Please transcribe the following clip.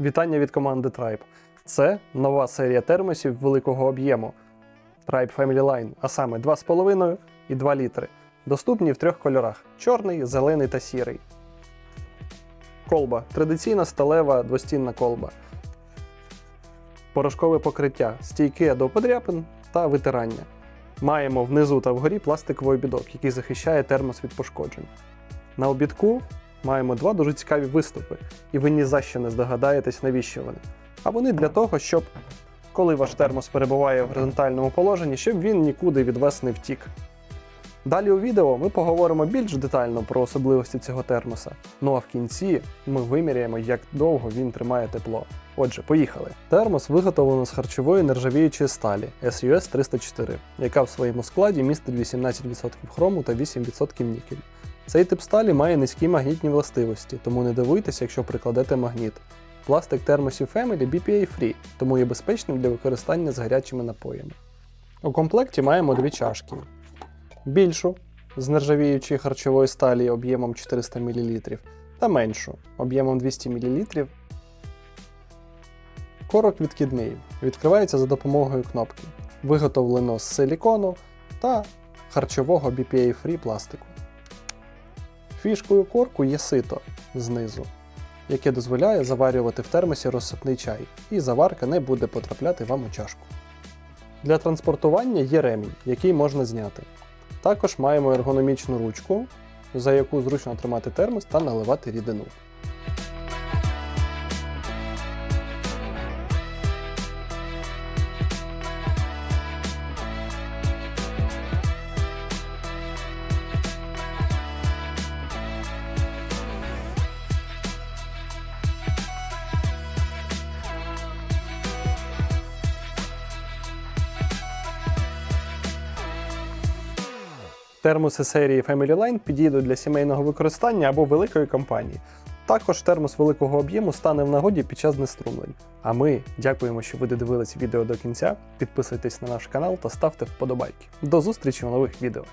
Вітання від команди Tribe. Це нова серія термосів великого об'єму Tribe Family Line, а саме 2,5 і 2 літри. Доступні в трьох кольорах: чорний, зелений та сірий. Колба традиційна сталева двостінна колба. Порошкове покриття, стійке до подряпин та витирання. Маємо внизу та вгорі пластиковий обідок, який захищає термос від пошкоджень. На обідку маємо два дуже цікаві виступи, і ви ні за що не здогадаєтесь, навіщо вони. А вони для того, щоб коли ваш термос перебуває в горизонтальному положенні, щоб він нікуди від вас не втік. Далі у відео ми поговоримо більш детально про особливості цього термоса. Ну а в кінці ми виміряємо, як довго він тримає тепло. Отже, поїхали. Термос виготовлено з харчової нержавіючої сталі SUS 304, яка в своєму складі містить 18% хрому та 8% нікелю. Цей тип сталі має низькі магнітні властивості, тому не дивуйтеся, якщо прикладете магніт. Пластик термосів Family BPA Free, тому є безпечним для використання з гарячими напоями. У комплекті маємо дві чашки. Більшу з нержавіючої харчової сталі об'ємом 400 мл та меншу об'ємом 200 мл. Корок відкидний відкривається за допомогою кнопки. Виготовлено з силікону та харчового BPA Free пластику. Фішкою корку є сито знизу, яке дозволяє заварювати в термосі розсипний чай, і заварка не буде потрапляти вам у чашку. Для транспортування є ремінь, який можна зняти. Також маємо ергономічну ручку, за яку зручно тримати термос та наливати рідину. Термоси серії Family Line підійдуть для сімейного використання або великої компанії. Також термос великого об'єму стане в нагоді під час знеструмлень. А ми дякуємо, що ви додивились відео до кінця. Підписуйтесь на наш канал та ставте вподобайки. До зустрічі в нових відео.